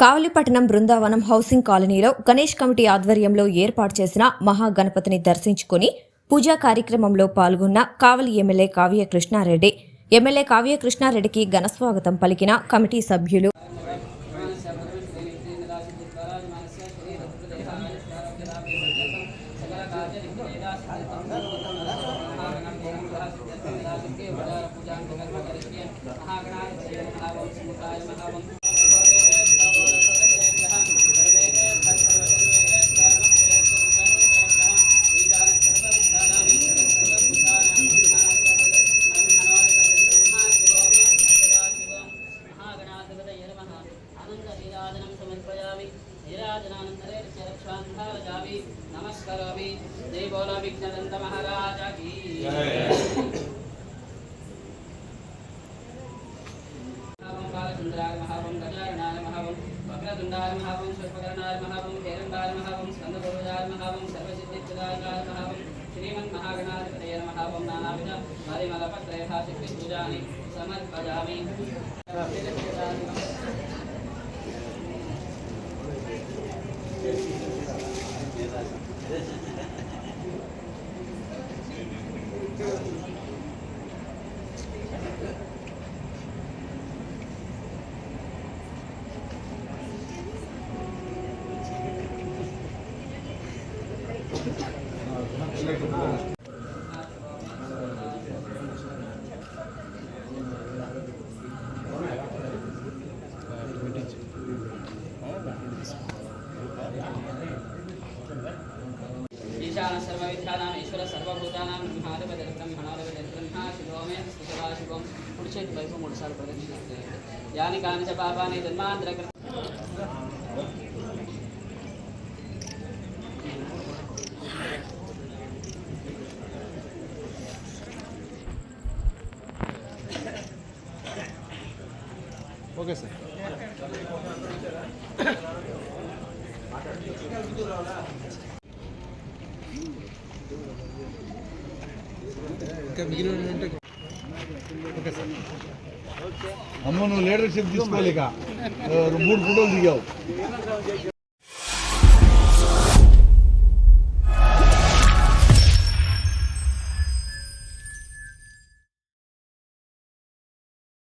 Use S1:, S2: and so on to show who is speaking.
S1: కావలిపట్టణం Brindavanam housing కాలనీలో Ganesh committee ఆధ్వర్యంలో ఏర్పాటు చేసిన మహాగణపతిని దర్శించుకుని పూజా కార్యక్రమంలో పాల్గొన్న కావలి ఎమ్మెల్యే కావ్య కృష్ణారెడ్డి ఎమ్మెల్యే కావ్య కృష్ణారెడ్డికి ఘనస్వాగతం పలికిన కమిటీ సభ్యులు.
S2: ఆనందీరాజనం సమర్పయామి నీరాజనానంతరే రక్షాంధారజామి నమస్కరోమి జై బోలో విఘ్నదంత మహారాజా కీ మహావం బాలచంద్రాయ మహావం గజారణాయ మహావం వక్రతుండాయ మహావం సర్వకరణాయ మహావం హేరంబాయ మహావం స్కందపూర్వజాయ మహావం సర్వసిద్ధిప్రదాయ మహావం శ్రీమన్ మహాగణాధిపతయ మహావం నానావిధ samad pada amin. Thank you. ఈశ్వర సర్వభూతానాం బ్రహ్మాధిపతి బ్రహ్మణోధిపతి బ్రహ్మ శివోమే శివా శివం కుడి చేతి వైపు మూడు సార్లు ప్రదక్షిణ చేయండి యాని కాని చ పాపాని జన్మాంతర కృత
S3: ఓకే సార్ ఇంకా మిగిలిన ఉంటే ఓకే సార్. అమ్మ నువ్వు లీడర్షిప్ తీసుకోలేక మూడు ఫోటోలు దిగావు.